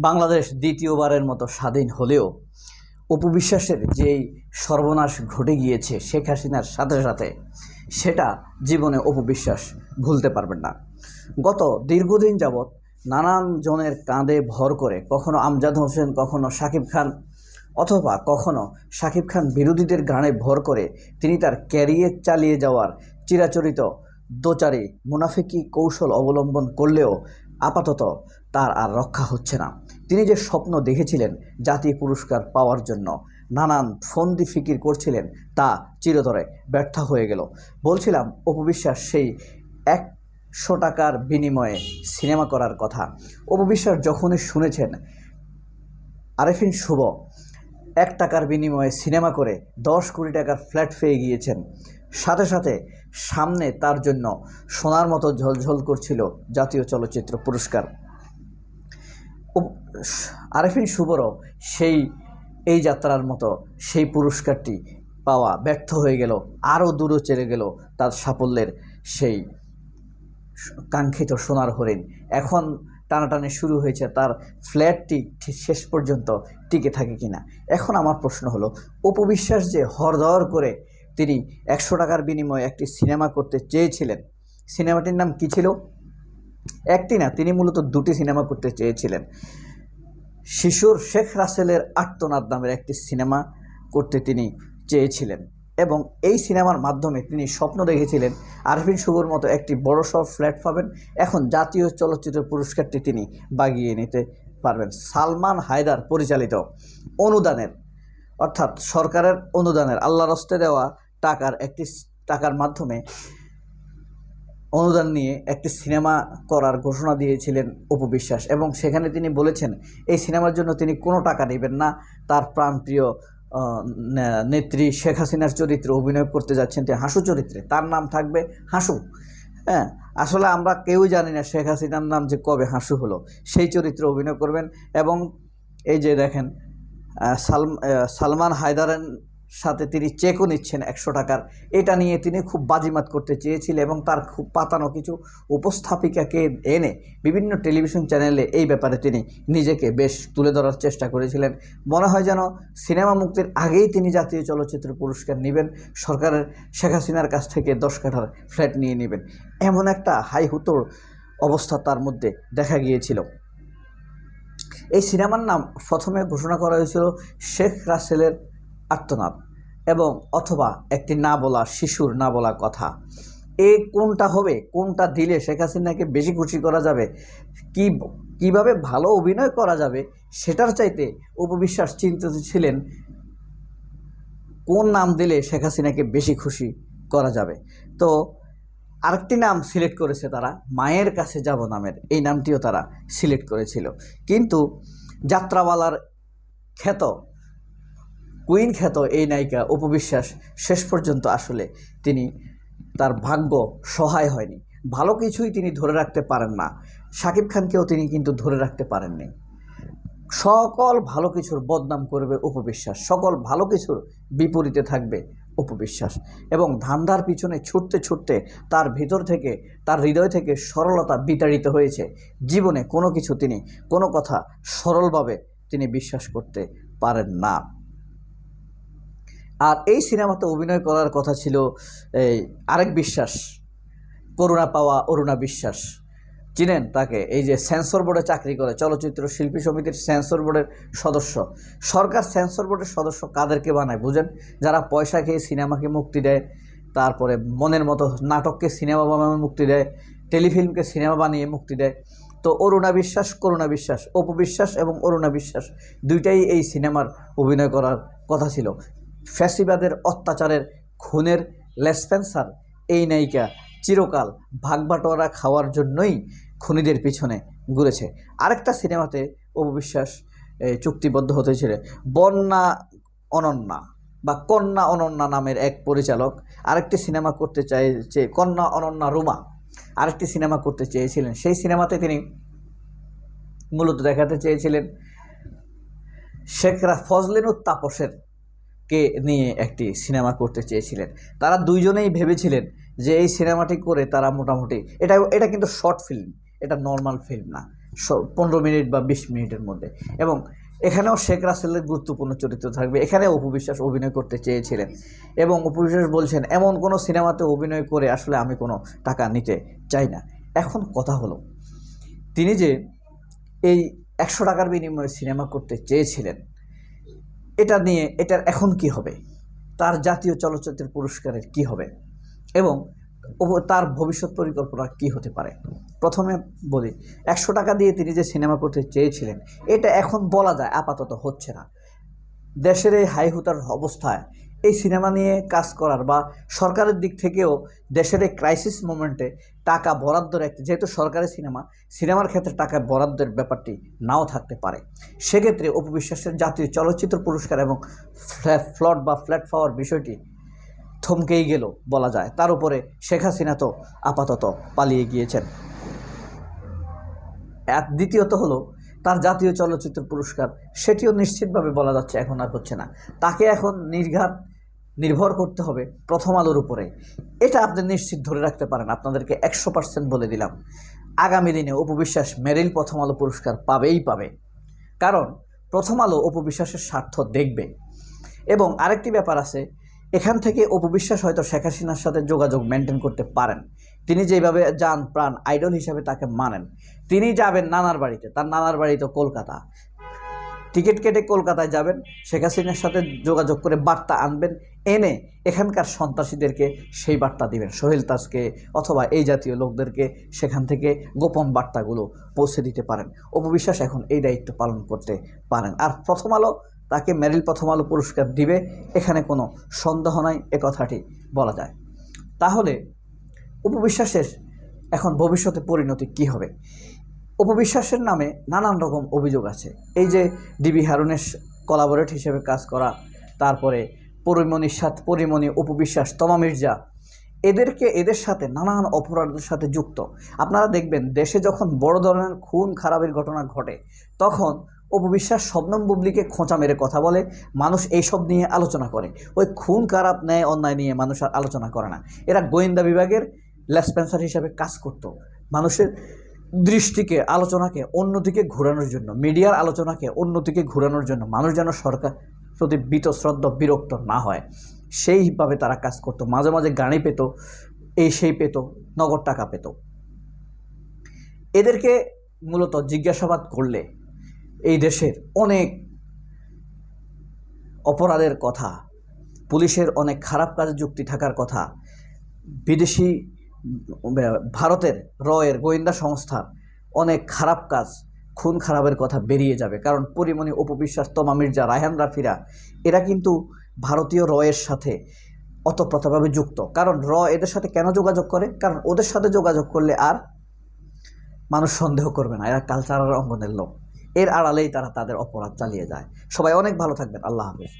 বাংলাদেশ দ্বিতীয়বারের মতো স্বাধীন হলেও উপবিশ্বাসের যেই সর্বনাশ ঘটে গিয়েছে শেখ হাসিনার সাথে সাথে, সেটা জীবনে অপবিশ্বাস ভুলতে পারবেন না। গত দীর্ঘদিন যাবৎ নানান জনের কাঁধে ভর করে কখনো আমজাদ হোসেন, কখনো শাকিব খান অথবা কখনো শাকিব খান বিরোধীদের গানে ভর করে তিনি তার ক্যারিয়ার চালিয়ে যাওয়ার চিরাচরিত দোচারি, মুনাফিকি কৌশল অবলম্বন করলেও আপাতত তার আর রক্ষা হচ্ছে না। তিনি যে স্বপ্ন দেখেছিলেন জাতীয় পুরস্কার পাওয়ার জন্য, নানান ফন্দি ফিকির করছিলেন, তা চিরতরে ব্যর্থ হয়ে গেল। বলছিলাম অপবিশ্বাস সেই একশো টাকার বিনিময়ে সিনেমা করার কথা। অপবিশ্বাস যখনই শুনেছেন, আরেফিন শুভ, এক টাকার বিনিময়ে সিনেমা করে দশ কোটি টাকার ফ্ল্যাট পেয়ে গিয়েছেন। সাথে সাথে সামনে তার জন্য সোনার মতো ঝলঝল করছিল জাতীয় চলচ্চিত্র পুরস্কার। আরেফিন শুভরও সেই, এই যাত্রার মতো সেই পুরস্কারটি পাওয়া ব্যর্থ হয়ে গেল, আরও দূরে চলে গেল তার সাফল্যের সেই কাঙ্ক্ষিত সোনার হরিণ। এখন টানাটানি শুরু হয়েছে, তার ফ্ল্যাটটি শেষ পর্যন্ত টিকে থাকে কিনা? এখন আমার প্রশ্ন হলো, অপবিশ্বাস যে হরদর করে তিনি একশো টাকার বিনিময়ে একটি সিনেমা করতে চেয়েছিলেন, সিনেমাটির নাম কী ছিল? একটি না, তিনি মূলত দুটি সিনেমা করতে চেয়েছিলেন। শিশুর শেখ রাসেলের আত্মনাদ নামের একটি সিনেমা করতে তিনি চেয়েছিলেন এবং এই সিনেমার মাধ্যমে তিনি স্বপ্ন দেখেছিলেন আরফিন শুভর মতো একটি বড় সড় ফ্ল্যাট পাবেন। এখন জাতীয় চলচ্চিত্র পুরস্কারটি তিনি বাগিয়ে নিতে পারবেন। সালমান হায়দার পরিচালিত অনুদানের, অর্থাৎ সরকারের অনুদানের আল্লাহ রস্তে দেওয়া টাকার একটি টাকার মাধ্যমে অনুদান নিয়ে একটি সিনেমা করার ঘোষণা দিয়েছিলেন অপবিশ্বাস এবং সেখানে তিনি বলেছেন, এই সিনেমার জন্য তিনি কোনো টাকা নেবেন না। তার প্রাণপ্রিয় নেত্রী শেখ হাসিনার চরিত্রে অভিনয় করতে যাচ্ছেন তিনি হাসু চরিত্রে, তার নাম থাকবে হাসু। হ্যাঁ আসলে আমরা কেউই জানি না শেখ হাসিনার নাম যে কবে হাসু হলো। সেই চরিত্রে অভিনয় করবেন এবং এই যে দেখেন সালমান হায়দারের সাথে তিনি চেকও নিচ্ছেন একশো টাকার। এটা নিয়ে তিনি খুব বাজিমাত করতে চেয়েছিলেন এবং তার খুব পাতানো কিছু উপস্থাপিকাকে এনে বিভিন্ন টেলিভিশন চ্যানেলে এই ব্যাপারে তিনি নিজেকে বেশ তুলে ধরার চেষ্টা করেছিলেন। মনে হয় যেন সিনেমা মুক্তির আগেই তিনি জাতীয় চলচ্চিত্র পুরস্কার নেবেন, সরকারের শেখ হাসিনার কাছ থেকে দশ কাঠার ফ্ল্যাট নিয়ে নেবেন। এমন একটা হাই হুতোর অবস্থা তার মধ্যে দেখা গিয়েছিল। এই সিনেমার নাম প্রথমে ঘোষণা করা হয়েছিল শেখ রাসেলের আত্মনাদ এবং অথবা একটি না বলা শিশুর না বলা কথা। এ কোনটা হবে, কোনটা দিলে শেখ হাসিনাকে বেশি খুশি করা যাবে, কি, কীভাবে ভালো অভিনয় করা যাবে, সেটার চাইতে উপবিশ্বাস চিন্তিত ছিলেন কোন নাম দিলে শেখ হাসিনাকে বেশি খুশি করা যাবে। তো আরেকটি নাম সিলেক্ট করেছে তারা, মায়ের কাছে যাব নামের, এই নামটিও তারা সিলেক্ট করেছিল। কিন্তু যাত্রাওয়ালার খ্যাত কুইন খ্যাত এই নায়িকা উপবিশ্বাস শেষ পর্যন্ত আসলে তিনি তার ভাগ্য সহায় হয়নি। ভালো কিছুই তিনি ধরে রাখতে পারেন না। শাকিব খানকেও তিনি কিন্তু ধরে রাখতে পারেননি। সকল ভালো কিছুর বদনাম করবে উপবিশ্বাস সকল ভালো কিছুর বিপরীতে থাকবে উপবিশ্বাস এবং ধান্দার পিছনে ছুটতে ছুটতে তার ভিতর থেকে, তার হৃদয় থেকে সরলতা বিতাড়িত হয়েছে। জীবনে কোনো কিছু তিনি, কোনো কথা সরলভাবে তিনি বিশ্বাস করতে পারেন না। আর এই সিনেমাতে অভিনয় করার কথা ছিল, এই আরেক বিশ্বাস, করুণা পাওয়া অরুণা বিশ্বাস। চিনেন তাকে, এই যে সেন্সর বোর্ডে চাকরি করে, চলচ্চিত্র শিল্পী সমিতির সেন্সর বোর্ডের সদস্য। সরকার সেন্সর বোর্ডের সদস্য কাদেরকে বানায়, বুঝেন? যারা পয়সা খেয়ে সিনেমাকে মুক্তি দেয়, তারপরে মনের মতো নাটককে সিনেমা বানানো মুক্তি দেয়, টেলিফিল্মকে সিনেমা বানিয়ে মুক্তি দেয়। তো অরুণা বিশ্বাস, করুণা বিশ্বাস অপবিশ্বাস এবং অরুণা বিশ্বাস দুইটাই এই সিনেমার অভিনয় করার কথা ছিল। ফ্যাসিবাদের অত্যাচারের খুনের লেসপেন্সার। এই নায়িকা চিরকাল ভাগবাটোয়ারা খাওয়ার জন্যই খুনিদের পিছনে ঘুরেছে। আরেকটা সিনেমাতে অপবিশ্বাস এ, চুক্তিবদ্ধ হতেছিল বন্যা অনন্যা বা কন্যা অনন্যা নামের এক পরিচালক আরেকটি সিনেমা করতে চাইছে কন্যা অনন্যা রুমা আরেকটি সিনেমা করতে চেয়েছিলেন। সেই সিনেমাতে তিনি মূলত দেখাতে চেয়েছিলেন শেখরা ফজলেনুর তাপসের কে নিয়ে একটি সিনেমা করতে চেয়েছিলেন। তারা দুইজনেই ভেবেছিলেন যে এই সিনেমাটি করে তারা মোটামুটি, এটা এটা কিন্তু শর্ট ফিল্ম, এটা নর্মাল ফিল্ম না পনেরো মিনিট বা বিশ মিনিটের মধ্যে। এবং এখানেও শেখ রাসেলের গুরুত্বপূর্ণ চরিত্র থাকবে, এখানে অপবিশ্বাস অভিনয় করতে চেয়েছিলেন। এবং অপবিশ্বাস বলছেন, এমন কোনো সিনেমাতে অভিনয় করে আসলে আমি কোনো টাকা নিতে চাই না। এখন কথা হলো, তিনি যে এই একশো টাকার বিনিময়ে সিনেমা করতে চেয়েছিলেন এটা নিয়ে এটার এখন কি হবে? তার জাতীয় চলচ্চিত্র পুরস্কারের কি হবে? এবং তার ভবিষ্যৎ পরিকল্পনা কি হতে পারে? প্রথমে বলি, একশো টাকা দিয়ে তিনি যে সিনেমা করতে চেয়েছিলেন, এটা এখন বলা যায় আপাতত হচ্ছে না। দেশের এই হাইহুতার অবস্থায় এই সিনেমা নিয়ে কাজ করার বা সরকারের দিক থেকেও দেশের এই ক্রাইসিস মোমেন্টে টাকা বরাদ্দ রাখতে যেহেতু সরকারি সিনেমা, সিনেমার ক্ষেত্রে টাকা বরাদ্দের ব্যাপারটি নাও থাকতে পারে। সেক্ষেত্রে অপবিশ্বাসের জাতীয় চলচ্চিত্র পুরস্কার এবং ফ্লট বা ফ্ল্যাট পাওয়ার বিষয়টি থমকেই গেল বলা যায়। তার উপরে শেখ হাসিনা তো আপাতত পালিয়ে গিয়েছেন। দ্বিতীয়ত হলো তার জাতীয় চলচ্চিত্র পুরস্কার, সেটিও নিশ্চিতভাবে বলা যাচ্ছে এখন আর হচ্ছে না। তাকে এখন নির্ঘাত নির্ভর করতে হবে প্রথম আলোর উপরে। এটা আপনি নিশ্চিত ধরে রাখতে পারেন, আপনাদেরকে একশো পার্সেন্ট বলে দিলাম। আগামী দিনে অপবিশ্বাস মেরিল প্রথম আলো পুরস্কার পাবেই পাবে। কারণ প্রথম আলো অপবিশ্বাসের স্বার্থ দেখবে। এবং আরেকটি ব্যাপার আছে এখান থেকে অপবিশ্বাস হয়তো শেখ হাসিনার সাথে যোগাযোগ মেনটেন করতে পারেন। তিনি যেভাবে যান প্রাণ আইডল হিসাবে তাকে মানেন। তিনি যাবেন নানার বাড়িতে, তার নানার বাড়ি তো কলকাতা। টিকিট কেটে কলকাতায় যাবেন, শেখ হাসিনার সাথে যোগাযোগ করে বার্তা আনবেন, এনে এখানকার সন্ত্রাসীদেরকে সেই বার্তা দিবেন, সোহেল তাজকে অথবা এই জাতীয় লোকদেরকে সেখান থেকে গোপন বার্তাগুলো পৌঁছে দিতে পারেন। অপবিশ্বাস এখন এই দায়িত্ব পালন করতে পারেন। আর প্রথম আলো তাকে মেরিল প্রথম আলো পুরস্কার দিবে, এখানে কোনো সন্দেহ নাই, এ কথাটি বলা যায়। তাহলে উপবিশ্বাসের এখন ভবিষ্যতে পরিণতি কি হবে? উপবিশ্বাসের নামে নানান রকম অভিযোগ আছে। এই যে ডিবি হারুনের কলাবোরেট হিসেবে কাজ করা, তারপরে পরিমণির সাথে পরিমণি উপবিশ্বাস, তমা মির্জা, এদেরকে, এদের সাথে নানান অপরাধের সাথে যুক্ত। আপনারা দেখবেন, দেশে যখন বড় ধরনের খুন, খারাপের ঘটনা ঘটে, তখন অপবিশ্বাস শবনম বুবলিকে খোঁচা মেরে কথা বলে, মানুষ এইসব নিয়ে আলোচনা করে। ওই খুন খারাপ ন্যায় অন্যায় নিয়ে মানুষ আর আলোচনা করে না। এরা গোয়েন্দা বিভাগের লেসপেন্সার হিসাবে কাজ করত। মানুষের দৃষ্টিকে, আলোচনাকে অন্যদিকে ঘোরানোর জন্য, মিডিয়ার আলোচনাকে অন্যদিকে ঘোরানোর জন্য মানুষ যেন সরকার প্রতি বীতশ্রদ্ধ বিরক্ত না হয়, সেইভাবে তারা কাজ করতো। মাঝে মাঝে গাড়ি পেত, এই সেই পেত, নগদ টাকা পেত। এদেরকে মূলত জিজ্ঞাসাবাদ করলে এই দেশের অনেক অপরাধের কথা, পুলিশের অনেক খারাপ কাজে যুক্তি থাকার কথা, বিদেশি ভারতের রয়ের গোয়েন্দা সংস্থার অনেক খারাপ কাজ, খুন খারাপের কথা বেরিয়ে যাবে। কারণ পরিমণি উপবিশ্বাস তমা মির্জা, রায়হান রাফিরা, এরা কিন্তু ভারতীয় রয়ের সাথে অতপ্রতভাবে যুক্ত। কারণ র এদের সাথে কেন যোগাযোগ করে? কারণ ওদের সাথে যোগাযোগ করলে আর মানুষ সন্দেহ করবে না। এরা কালচারাল অঙ্গনের লোক। এর আড়ালেই তারা তাদের অপরাধ চালিয়ে যায়। সবাই অনেক ভালো থাকবেন। আল্লাহ হাফিজ।